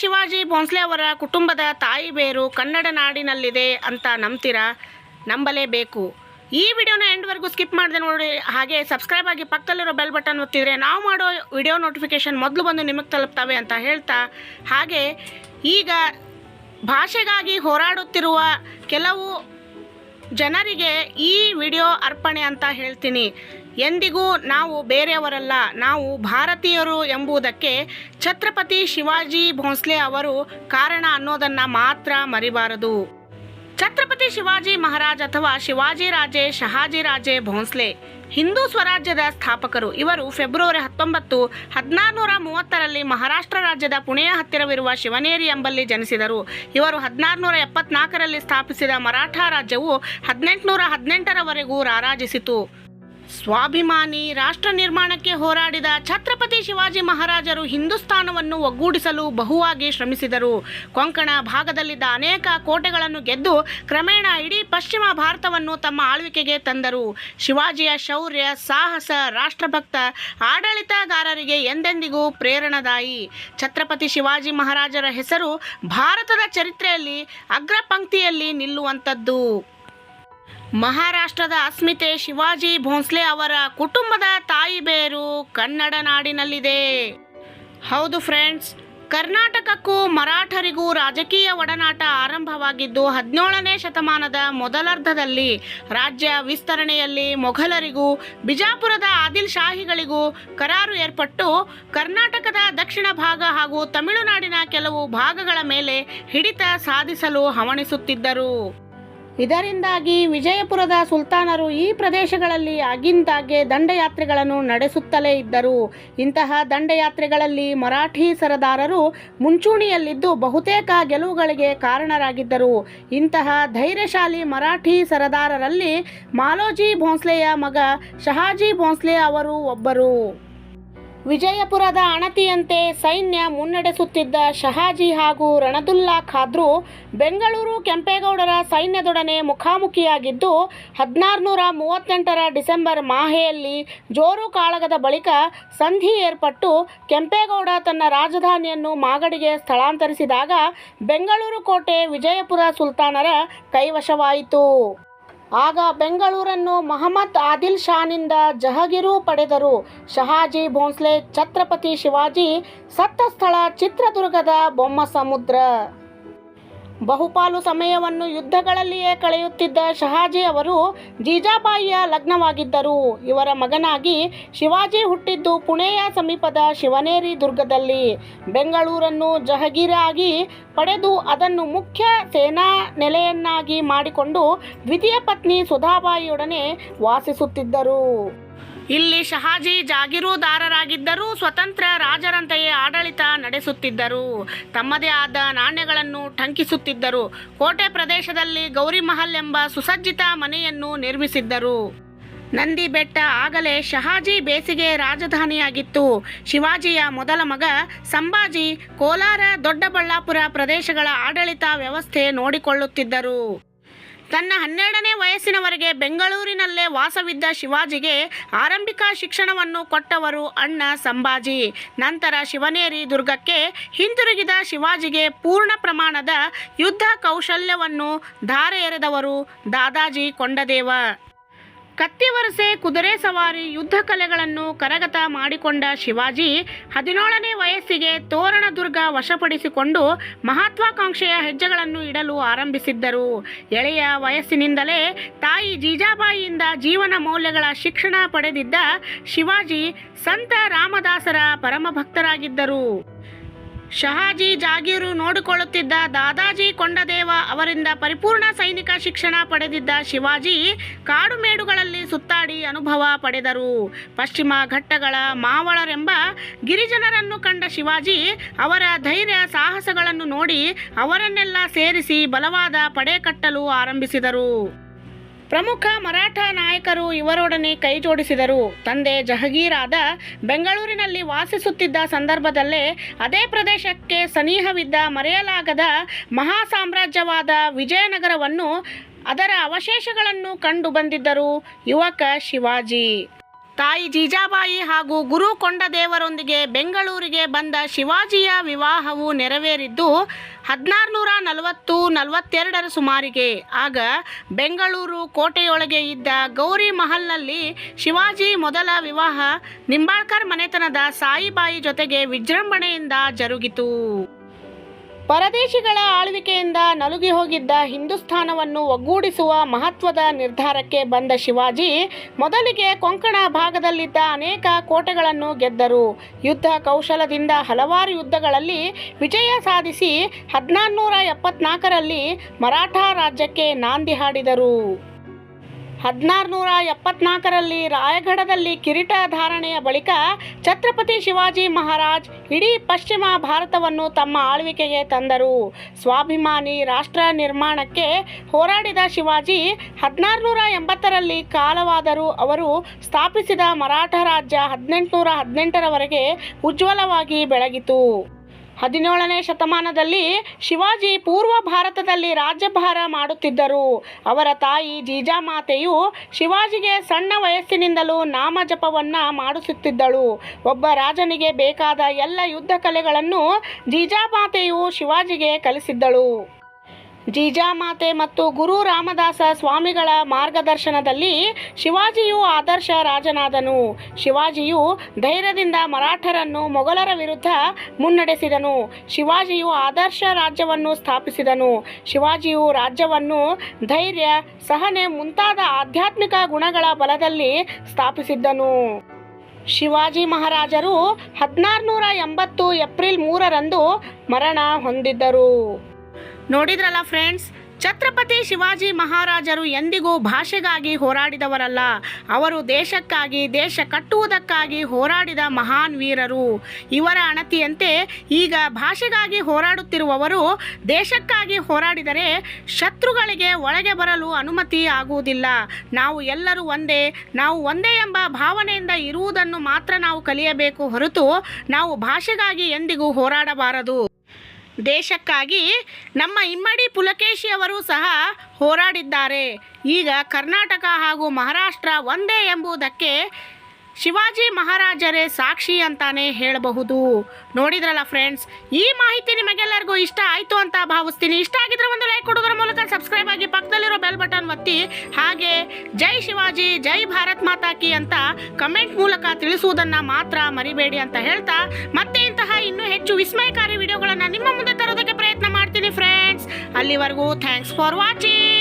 ಶಿವಾಜಿ ಭೋಂಸ್ಲೆ ಅವರ ಕುಟುಂಬದ ತಾಯಿ ಬೇರು ಕನ್ನಡ ನಾಡಿನಲ್ಲಿದೆ ಅಂತ ನಂಬ್ತೀರಾ? ನಂಬಲೇಬೇಕು. ಈ ವಿಡಿಯೋನ ಎಂಡ್ವರೆಗೂ ಸ್ಕಿಪ್ ಮಾಡಿದೆ ನೋಡಿ, ಹಾಗೆ ಸಬ್ಸ್ಕ್ರೈಬ್ ಆಗಿ ಪಕ್ಕದಲ್ಲಿರೋ ಬೆಲ್ ಬಟನ್ ಒತ್ತಿದರೆ ನಾವು ಮಾಡೋ ವಿಡಿಯೋ ನೋಟಿಫಿಕೇಶನ್ ಮೊದಲು ಬಂದು ನಿಮಗೆ ತಲುಪ್ತವೆ ಅಂತ ಹೇಳ್ತಾ. ಹಾಗೆ ಈಗ ಭಾಷೆಗಾಗಿ ಹೋರಾಡುತ್ತಿರುವ ಕೆಲವು ಜನರಿಗೆ ಈ ವಿಡಿಯೋ ಅರ್ಪಣೆ ಅಂತ ಹೇಳ್ತೀನಿ. ಎಂದಿಗೂ ನಾವು ಬೇರೆಯವರಲ್ಲ, ನಾವು ಭಾರತೀಯರು ಎಂಬುದಕ್ಕೆ ಛತ್ರಪತಿ ಶಿವಾಜಿ ಭೋಂಸ್ಲೆ ಅವರು ಕಾರಣ ಅನ್ನೋದನ್ನು ಮಾತ್ರ ಮರಿಬಾರದು. ಛತ್ರಪತಿ ಶಿವಾಜಿ ಮಹಾರಾಜ್ ಅಥವಾ ಶಿವಾಜಿ ರಾಜೇ ಶಹಾಜಿ ರಾಜೇ ಭೋಂಸ್ಲೆ, ಹಿಂದೂ ಸ್ವರಾಜ್ಯದ ಸ್ಥಾಪಕರು. ಇವರು ಫೆಬ್ರವರಿ ಹತ್ತೊಂಬತ್ತು, ಹದಿನಾರುನೂರ ಮೂವತ್ತರಲ್ಲಿ ಮಹಾರಾಷ್ಟ್ರ ರಾಜ್ಯದ ಪುಣೆಯ ಹತ್ತಿರವಿರುವ ಶಿವನೇರಿ ಎಂಬಲ್ಲಿ ಜನಿಸಿದರು. ಇವರು ಹದಿನಾರುನೂರ ಎಪ್ಪತ್ನಾಲ್ಕರಲ್ಲಿ ಸ್ಥಾಪಿಸಿದ ಮರಾಠ ರಾಜ್ಯವು ಹದಿನೆಂಟುನೂರ ಹದಿನೆಂಟರವರೆಗೂ ರಾರಾಜಿಸಿತು. ಸ್ವಾಭಿಮಾನಿ ರಾಷ್ಟ್ರ ನಿರ್ಮಾಣಕ್ಕೆ ಹೋರಾಡಿದ ಛತ್ರಪತಿ ಶಿವಾಜಿ ಮಹಾರಾಜರು ಹಿಂದೂಸ್ತಾನವನ್ನು ಒಗ್ಗೂಡಿಸಲು ಬಹುವಾಗಿ ಶ್ರಮಿಸಿದರು. ಕೊಂಕಣ ಭಾಗದಲ್ಲಿದ್ದ ಅನೇಕ ಕೋಟೆಗಳನ್ನು ಗೆದ್ದು ಕ್ರಮೇಣ ಇಡೀ ಪಶ್ಚಿಮ ಭಾರತವನ್ನು ತಮ್ಮ ಆಳ್ವಿಕೆಗೆ ತಂದರು. ಶಿವಾಜಿಯ ಶೌರ್ಯ, ಸಾಹಸ, ರಾಷ್ಟ್ರಭಕ್ತ, ಆಡಳಿತಗಾರರಿಗೆ ಎಂದೆಂದಿಗೂ ಪ್ರೇರಣಾದಾಯಿ. ಛತ್ರಪತಿ ಶಿವಾಜಿ ಮಹಾರಾಜರ ಹೆಸರು ಭಾರತದ ಚರಿತ್ರೆಯಲ್ಲಿ ಅಗ್ರಪಂಕ್ತಿಯಲ್ಲಿ ನಿಲ್ಲುವಂಥದ್ದು. ಮಹಾರಾಷ್ಟ್ರದ ಅಸ್ಮಿತೆ ಶಿವಾಜಿ ಭೋಂಸ್ಲೆ ಅವರ ಕುಟುಂಬದ ತಾಯಿ ಬೇರು ಕನ್ನಡ ನಾಡಿನಲ್ಲಿದೆ. ಹೌದು ಫ್ರೆಂಡ್ಸ್ ಕರ್ನಾಟಕಕ್ಕೂ ಮರಾಠರಿಗೂ ರಾಜಕೀಯ ಒಡನಾಟ ಆರಂಭವಾಗಿದ್ದು ಹದಿನೇಳನೇ ಶತಮಾನದ ಮೊದಲರ್ಧದಲ್ಲಿ ರಾಜ್ಯ ವಿಸ್ತರಣೆಯಲ್ಲಿ ಮೊಘಲರಿಗೂ, ಬಿಜಾಪುರದ ಆದಿಲ್ ಶಾಹಿಗಳಿಗೂ ಕರಾರು ಏರ್ಪಟ್ಟು ಕರ್ನಾಟಕದ ದಕ್ಷಿಣ ಭಾಗ ಹಾಗೂ ತಮಿಳುನಾಡಿನ ಕೆಲವು ಭಾಗಗಳ ಮೇಲೆ ಹಿಡಿತ ಸಾಧಿಸಲು ಹವಣಿಸುತ್ತಿದ್ದರು. ಇದರಿಂದಾಗಿ ವಿಜಯಪುರದ ಸುಲ್ತಾನರು ಈ ಪ್ರದೇಶಗಳಲ್ಲಿ ಆಗಿಂದಾಗೆ ದಂಡಯಾತ್ರೆಗಳನ್ನು ನಡೆಸುತ್ತಲೇ ಇದ್ದರು. ಇಂತಹ ದಂಡಯಾತ್ರೆಗಳಲ್ಲಿ ಮರಾಠಿ ಸರದಾರರು ಮುಂಚೂಣಿಯಲ್ಲಿದ್ದು ಬಹುತೇಕ ಗೆಲುವುಗಳಿಗೆ ಕಾರಣರಾಗಿದ್ದರು. ಇಂತಹ ಧೈರ್ಯಶಾಲಿ ಮರಾಠಿ ಸರದಾರರಲ್ಲಿ ಮಾಲೋಜಿ ಭೋಂಸ್ಲೆಯ ಮಗ ಶಹಾಜಿ ಭೋಂಸ್ಲೆ ಅವರು ಒಬ್ಬರು. ವಿಜಯಪುರದ ಅಣತಿಯಂತೆ ಸೈನ್ಯ ಮುನ್ನಡೆಸುತ್ತಿದ್ದ ಶಹಾಜಿ ಹಾಗೂ ರಣದುಲ್ಲಾ ಖಾದ್ರು ಬೆಂಗಳೂರು ಕೆಂಪೇಗೌಡರ ಸೈನ್ಯದೊಡನೆ ಮುಖಾಮುಖಿಯಾಗಿದ್ದು, ಹದಿನಾರುನೂರ ಮೂವತ್ತೆಂಟರ ಡಿಸೆಂಬರ್ ಮಾಹೆಯಲ್ಲಿ ಜೋರು ಕಾಳಗದ ಬಳಿಕ ಸಂಧಿ ಏರ್ಪಟ್ಟು ಕೆಂಪೇಗೌಡ ತನ್ನ ರಾಜಧಾನಿಯನ್ನು ಮಾಗಡಿಗೆ ಸ್ಥಳಾಂತರಿಸಿದಾಗ ಬೆಂಗಳೂರು ಕೋಟೆ ವಿಜಯಪುರ ಸುಲ್ತಾನರ ಕೈವಶವಾಯಿತು. ಆಗ ಬೆಂಗಳೂರನ್ನು ಮಹಮ್ಮದ್ ಆದಿಲ್ ಶಾನಿಂದ ಜಹಗೀರು ಪಡೆದರು. ಶಹಾಜಿ ಭೋಂಸ್ಲೆ ಛತ್ರಪತಿ ಶಿವಾಜಿ ಸತ್ತ ಸ್ಥಳ ಚಿತ್ರದುರ್ಗದ ಬೊಮ್ಮಸಮುದ್ರ. ಬಹುಪಾಲು ಸಮಯವನ್ನು ಯುದ್ಧಗಳಲ್ಲಿಯೇ ಕಳೆಯುತ್ತಿದ್ದ ಶಹಾಜಿ ಅವರು ಜೀಜಾಬಾಯಿಯ ಲಗ್ನವಾಗಿದ್ದರು. ಇವರ ಮಗನಾಗಿ ಶಿವಾಜಿ ಹುಟ್ಟಿದ್ದು ಪುಣೆಯ ಸಮೀಪದ ಶಿವನೇರಿ ದುರ್ಗದಲ್ಲಿ. ಬೆಂಗಳೂರನ್ನು ಜಹಗೀರಾಗಿ ಪಡೆದು ಅದನ್ನು ಮುಖ್ಯ ಸೇನಾ ನೆಲೆಯನ್ನಾಗಿ ಮಾಡಿಕೊಂಡು ದ್ವಿತೀಯ ಪತ್ನಿ ಸುಧಾಬಾಯಿಯೊಡನೆ ವಾಸಿಸುತ್ತಿದ್ದರು. ಇಲ್ಲಿ ಶಹಾಜಿ ಜಾಗೀರುದಾರರಾಗಿದ್ದರೂ ಸ್ವತಂತ್ರ ರಾಜರಂತೆಯೇ ಆಡಳಿತ ನಡೆಸುತ್ತಿದ್ದರು. ತಮ್ಮದೇ ಆದ ನಾಣ್ಯಗಳನ್ನು ಟಂಕಿಸುತ್ತಿದ್ದರು. ಕೋಟೆ ಪ್ರದೇಶದಲ್ಲಿ ಗೌರಿ ಮಹಲ್ ಎಂಬ ಸುಸಜ್ಜಿತ ಮನೆಯನ್ನು ನಿರ್ಮಿಸಿದ್ದರು. ನಂದಿ ಬೆಟ್ಟ ಆಗಲೇ ಶಹಾಜಿ ಬೇಸಿಗೆ ರಾಜಧಾನಿಯಾಗಿತ್ತು. ಶಿವಾಜಿಯ ಮೊದಲ ಮಗ ಸಂಭಾಜಿ ಕೋಲಾರ ದೊಡ್ಡಬಳ್ಳಾಪುರ ಪ್ರದೇಶಗಳ ಆಡಳಿತ ವ್ಯವಸ್ಥೆ ನೋಡಿಕೊಳ್ಳುತ್ತಿದ್ದರು. ತನ್ನ ಹನ್ನೆರಡನೇ ವಯಸ್ಸಿನವರೆಗೆ ಬೆಂಗಳೂರಿನಲ್ಲೇ ವಾಸವಿದ್ದ ಶಿವಾಜಿಗೆ ಆರಂಭಿಕ ಶಿಕ್ಷಣವನ್ನು ಕೊಟ್ಟವರು ಅಣ್ಣ ಸಂಭಾಜಿ. ನಂತರ ಶಿವನೇರಿ ದುರ್ಗಕ್ಕೆ ಹಿಂತಿರುಗಿದ ಶಿವಾಜಿಗೆ ಪೂರ್ಣ ಪ್ರಮಾಣದ ಯುದ್ಧ ಕೌಶಲ್ಯವನ್ನು ಧಾರೆ ಎರೆದವರು ದಾದಾಜಿ ಕೊಂಡದೇವ. ಕತ್ತಿವರಸೆ ಕುದುರೆ ಸವಾರಿ ಯುದ್ಧ ಕಲೆಗಳನ್ನು ಕರಗತ ಮಾಡಿಕೊಂಡ ಶಿವಾಜಿ ಹದಿನೇಳನೇ ವಯಸ್ಸಿಗೆ ತೋರಣದುರ್ಗ ವಶಪಡಿಸಿಕೊಂಡು ಮಹತ್ವಾಕಾಂಕ್ಷೆಯ ಹೆಜ್ಜೆಗಳನ್ನು ಇಡಲು ಆರಂಭಿಸಿದ್ದರು. ಎಳೆಯ ವಯಸ್ಸಿನಿಂದಲೇ ತಾಯಿ ಜೀಜಾಬಾಯಿಯಿಂದ ಜೀವನ ಮೌಲ್ಯಗಳ ಶಿಕ್ಷಣ ಪಡೆದಿದ್ದ ಶಿವಾಜಿ ಸಂತ ರಾಮದಾಸರ ಪರಮಭಕ್ತರಾಗಿದ್ದರು. ಶಹಾಜಿ ಜಾಗೀರು ನೋಡಿಕೊಳ್ಳುತ್ತಿದ್ದ ದಾದಾಜಿ ಕೊಂಡದೇವ ಅವರಿಂದ ಪರಿಪೂರ್ಣ ಸೈನಿಕ ಶಿಕ್ಷಣ ಪಡೆದಿದ್ದ ಶಿವಾಜಿ ಕಾಡು ಮೇಡುಗಳಲ್ಲಿ ಸುತ್ತಾಡಿ ಅನುಭವ ಪಡೆದರು. ಪಶ್ಚಿಮ ಘಟ್ಟಗಳ ಮಾವಳರೆಂಬ ಗಿರಿಜನರನ್ನು ಕಂಡ ಶಿವಾಜಿ ಅವರ ಧೈರ್ಯ ಸಾಹಸಗಳನ್ನು ನೋಡಿ ಅವರನ್ನೆಲ್ಲ ಸೇರಿಸಿ ಬಲವಾದ ಪಡೆ ಕಟ್ಟಲು ಆರಂಭಿಸಿದರು. ಪ್ರಮುಖ ಮರಾಠ ನಾಯಕರು ಇವರೊಡನೆ ಕೈಜೋಡಿಸಿದರು ತಂದೆ ಜಹಗೀರಾದ ಬೆಂಗಳೂರಿನಲ್ಲಿ ವಾಸಿಸುತ್ತಿದ್ದ ಸಂದರ್ಭದಲ್ಲೇ ಅದೇ ಪ್ರದೇಶಕ್ಕೆ ಸನಿಹವಿದ್ದ ಮರೆಯಲಾಗದ ಮಹಾ ಸಾಮ್ರಾಜ್ಯವಾದ ವಿಜಯನಗರವನ್ನು ಅದರ ಅವಶೇಷಗಳನ್ನು ಕಂಡು ಬಂದಿದ್ದರು. ಯುವಕ ಶಿವಾಜಿ ತಾಯಿ ಜೀಜಾಬಾಯಿ ಹಾಗೂ ಗುರು ಕೊಂಡದೇವರೊಂದಿಗೆ ಬೆಂಗಳೂರಿಗೆ ಬಂದ ಶಿವಾಜಿಯ ವಿವಾಹವು ನೆರವೇರಿದ್ದು ಹದಿನಾರುನೂರ ನಲವತ್ತು, ನಲವತ್ತೆರಡರ ಸುಮಾರಿಗೆ. ಆಗ ಬೆಂಗಳೂರು ಕೋಟೆಯೊಳಗೆ ಇದ್ದ ಗೌರಿ ಮಹಲ್ನಲ್ಲಿ ಶಿವಾಜಿ ಮೊದಲ ವಿವಾಹ ನಿಂಬಾಳ್ಕರ್ ಮನೆತನದ ಸಾಯಿಬಾಯಿ ಜೊತೆಗೆ ವಿಜೃಂಭಣೆಯಿಂದ ಜರುಗಿತು. ಪರದೇಶಿಗಳ ಆಳ್ವಿಕೆಯಿಂದ ನಲುಗಿ ಹೋಗಿದ್ದ ಹಿಂದೂಸ್ಥಾನವನ್ನು ಒಗ್ಗೂಡಿಸುವ ಮಹತ್ವದ ನಿರ್ಧಾರಕ್ಕೆ ಬಂದ ಶಿವಾಜಿ, ಮೊದಲಿಗೆ ಕೊಂಕಣ ಭಾಗದಲ್ಲಿದ್ದ ಅನೇಕ ಕೋಟೆಗಳನ್ನು ಗೆದ್ದರು. ಯುದ್ಧ ಕೌಶಲದಿಂದ ಹಲವಾರು ಯುದ್ಧಗಳಲ್ಲಿ ವಿಜಯ ಸಾಧಿಸಿ ಹದಿನಾರುನೂರ ಎಪ್ಪತ್ನಾಲ್ಕರಲ್ಲಿ ಮರಾಠ ರಾಜ್ಯಕ್ಕೆ ನಾಂದಿ ಹಾಡಿದರು. ಹದಿನಾರುನೂರ ಎಪ್ಪತ್ನಾಲ್ಕರಲ್ಲಿ ರಾಯಗಢದಲ್ಲಿ ಕಿರೀಟ ಧಾರಣೆಯ ಬಳಿಕ ಛತ್ರಪತಿ ಶಿವಾಜಿ ಮಹಾರಾಜ್ ಇಡೀ ಪಶ್ಚಿಮ ಭಾರತವನ್ನು ತಮ್ಮ ಆಳ್ವಿಕೆಗೆ ತಂದರು. ಸ್ವಾಭಿಮಾನಿ ರಾಷ್ಟ್ರ ನಿರ್ಮಾಣಕ್ಕೆ ಹೋರಾಡಿದ ಶಿವಾಜಿ ಹದಿನಾರುನೂರ ಎಂಬತ್ತರಲ್ಲಿ ಕಾಲವಾದರೂ ಅವರು ಸ್ಥಾಪಿಸಿದ ಮರಾಠ ರಾಜ್ಯ ಹದಿನೆಂಟುನೂರ ಹದಿನೆಂಟರವರೆಗೆ ಉಜ್ವಲವಾಗಿ ಬೆಳಗಿತು. ಹದಿನೇಳನೇ ಶತಮಾನದಲ್ಲಿ ಶಿವಾಜಿ ಪೂರ್ವ ಭಾರತದಲ್ಲಿ ರಾಜ್ಯಭಾರ ಮಾಡುತ್ತಿದ್ದರು. ಅವರ ತಾಯಿ ಜೀಜಾಮಾತೆಯು ಶಿವಾಜಿಗೆ ಸಣ್ಣ ವಯಸ್ಸಿನಿಂದಲೂ ನಾಮಜಪವನ್ನು ಮಾಡಿಸುತ್ತಿದ್ದಳು. ಒಬ್ಬ ರಾಜನಿಗೆ ಬೇಕಾದ ಎಲ್ಲ ಯುದ್ಧ ಕಲೆಗಳನ್ನು ಜೀಜಾಮಾತೆಯು ಶಿವಾಜಿಗೆ ಕಲಿಸಿದ್ದಳು. ಜೀಜಾಮಾತೆ ಮತ್ತು ಗುರು ರಾಮದಾಸ ಸ್ವಾಮಿಗಳ ಮಾರ್ಗದರ್ಶನದಲ್ಲಿ ಶಿವಾಜಿಯು ಆದರ್ಶ ರಾಜನಾದನು. ಶಿವಾಜಿಯು ಧೈರ್ಯದಿಂದ ಮರಾಠರನ್ನು ಮೊಘಲರ ವಿರುದ್ಧ ಮುನ್ನಡೆಸಿದನು. ಶಿವಾಜಿಯು ಆದರ್ಶ ರಾಜ್ಯವನ್ನು ಸ್ಥಾಪಿಸಿದನು. ಶಿವಾಜಿಯು ರಾಜ್ಯವನ್ನು ಧೈರ್ಯ, ಸಹನೆ ಮುಂತಾದ ಆಧ್ಯಾತ್ಮಿಕ ಗುಣಗಳ ಬಲದಲ್ಲಿ ಸ್ಥಾಪಿಸಿದ್ದನು. ಶಿವಾಜಿ ಮಹಾರಾಜರು ಹದಿನಾರುನೂರ ಎಂಬತ್ತು ಏಪ್ರಿಲ್ ಮೂರರಂದು ಮರಣ ಹೊಂದಿದ್ದರು. ನೋಡಿದ್ರಲ್ಲ ಫ್ರೆಂಡ್ಸ್ ಛತ್ರಪತಿ ಶಿವಾಜಿ ಮಹಾರಾಜರು ಎಂದಿಗೂ ಭಾಷೆಗಾಗಿ ಹೋರಾಡಿದವರಲ್ಲ. ಅವರು ದೇಶಕ್ಕಾಗಿ, ದೇಶ ಕಟ್ಟುವುದಕ್ಕಾಗಿ ಹೋರಾಡಿದ ಮಹಾನ್ ವೀರರು. ಇವರ ಅಣತಿಯಂತೆ ಈಗ ಭಾಷೆಗಾಗಿ ಹೋರಾಡುತ್ತಿರುವವರು ದೇಶಕ್ಕಾಗಿ ಹೋರಾಡಿದರೆ ಶತ್ರುಗಳಿಗೆ ಒಳಗೆ ಬರಲು ಅನುಮತಿ ಆಗುವುದಿಲ್ಲ. ನಾವು ಎಲ್ಲರೂ ಒಂದೇ, ನಾವು ಒಂದೇ ಎಂಬ ಭಾವನೆಯಿಂದ ಇರುವುದನ್ನು ಮಾತ್ರ ನಾವು ಕಲಿಯಬೇಕು ಹೊರತು ನಾವು ಭಾಷೆಗಾಗಿ ಎಂದಿಗೂ ಹೋರಾಡಬಾರದು. ದೇಶಕ್ಕಾಗಿ ನಮ್ಮ ಇಮ್ಮಡಿ ಪುಲಕೇಶಿ ಅವರು ಸಹ ಹೋರಾಡಿದ್ದಾರೆ. ಈಗ ಕರ್ನಾಟಕ ಹಾಗೂ ಮಹಾರಾಷ್ಟ್ರ ಒಂದೇ ಎಂಬುದಕ್ಕೆ ಶಿವಾಜಿ ಮಹಾರಾಜರೇ ಸಾಕ್ಷಿ ಅಂತಾನೆ ಹೇಳಬಹುದು. ನೋಡಿದ್ರಲ್ಲ ಫ್ರೆಂಡ್ಸ್ ಈ ಮಾಹಿತಿ ನಿಮಗೆಲ್ಲರಿಗೂ ಇಷ್ಟ ಆಯಿತು ಅಂತ ಭಾವಿಸ್ತೀನಿ. ಇಷ್ಟ ಆಗಿದ್ರೆ ಒಂದು ಲೈಕ್ ಕೊಡೋದ್ರ ಮೂಲಕ ಸಬ್ಸ್ಕ್ರೈಬ್ ಆಗಿ ಪಕ್ಕದಲ್ಲಿರೋ ಬೆಲ್ ಬಟನ್ ಒತ್ತಿ. ಹಾಗೆ ಜೈ ಶಿವಾಜಿ, ಜೈ ಭಾರತ್ ಮಾತಾ ಕಿ ಅಂತ ಕಮೆಂಟ್ ಮೂಲಕ ತಿಳಿಸುವುದನ್ನು ಮಾತ್ರ ಮರಿಬೇಡಿ ಅಂತ ಹೇಳ್ತಾ. ಮತ್ತೆ ಹೆಚ್ಚು ವಿಸ್ಮಯಕಾರಿ ವಿಡಿಯೋಗಳನ್ನು ನಿಮ್ಮ ಮುಂದೆ ತರೋದಕ್ಕೆ ಪ್ರಯತ್ನ ಮಾಡ್ತೀನಿ ಫ್ರೆಂಡ್ಸ್ ಅಲ್ಲಿವರೆಗೂ ಥ್ಯಾಂಕ್ಸ್ ಫಾರ್ ವಾಚಿಂಗ್